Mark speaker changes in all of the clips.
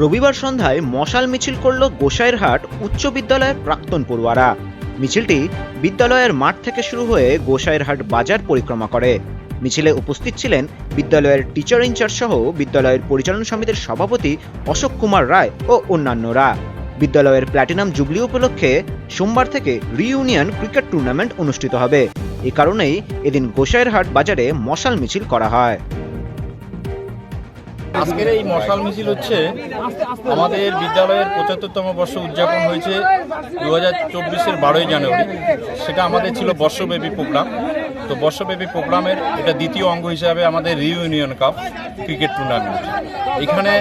Speaker 1: রবিবার সন্ধ্যায় মশাল মিছিল করল গোসাইরহাট উচ্চ বিদ্যালয়ের প্রাক্তন পড়ুয়ারা। মিছিলটি বিদ্যালয়ের মাঠ থেকে শুরু হয়ে গোসাইরহাট বাজার পরিক্রমা করে। মিছিলে উপস্থিত ছিলেন বিদ্যালয়ের টিচার ইনচার্জ সহ বিদ্যালয়ের পরিচালনা সমিতির সভাপতি অশোক কুমার রায় ও অন্যান্যরা। বিদ্যালয়ের প্ল্যাটিনাম জুবলি উপলক্ষে সোমবার থেকে রিইউনিয়ন ক্রিকেট টুর্নামেন্ট অনুষ্ঠিত হবে। এ কারণেই এদিন গোসাইরহাট বাজারে মশাল মিছিল করা হয়।
Speaker 2: আজকের এই মশাল মিছিল হচ্ছে আমাদের বিদ্যালয়ের পঁচাত্তরতম বর্ষ উদযাপন হয়েছে দু হাজার চব্বিশের বারোই জানুয়ারি। সেটা আমাদের ছিল বর্ষব্যাপী প্রোগ্রাম। তো বর্ষব্যাপী প্রোগ্রামের এটা দ্বিতীয় অঙ্গ হিসাবে আমাদের রিইউনিয়ন কাপ ক্রিকেট টুর্নামেন্ট। এখানে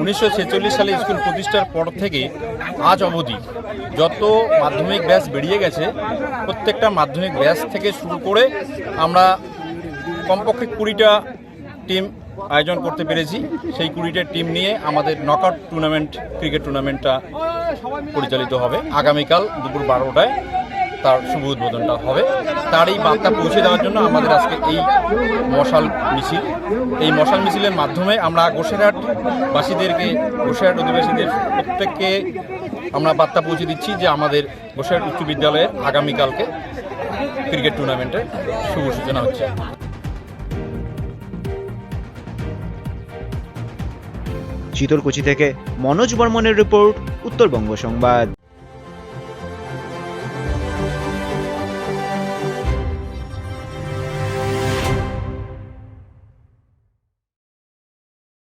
Speaker 2: উনিশশো ছেচল্লিশ সালে স্কুল প্রতিষ্ঠার পর থেকে আজ অবধি যত মাধ্যমিক ব্যাস বেরিয়ে গেছে, প্রত্যেকটা মাধ্যমিক ব্যাস থেকে শুরু করে আমরা কমপক্ষে কুড়িটা টিম আয়োজন করতে পেরেছি। সেই কুড়িটা টিম নিয়ে আমাদের নকআউট টুর্নামেন্ট ক্রিকেট টুর্নামেন্টটা পরিচালিত হবে। আগামীকাল দুপুর বারোটায় তার শুভ উদ্বোধনটা হবে। তার এই বার্তা পৌঁছে দেওয়ার জন্য আমাদের আজকে এই মশাল মিছিল। এই মশাল মিছিলের মাধ্যমে আমরা গোসেরহাটবাসীদেরকে গোসেরহাট অধিবাসীদের প্রত্যেককে আমরা বার্তা পৌঁছে দিচ্ছি যে আমাদের গোসেরহাট উচ্চ বিদ্যালয়ের আগামীকালকে ক্রিকেট টুর্নামেন্টের শুভ সূচনা হচ্ছে।
Speaker 1: শীতলকুচি থেকে মনোজ বর্মনের রিপোর্ট উত্তরবঙ্গ সংবাদ।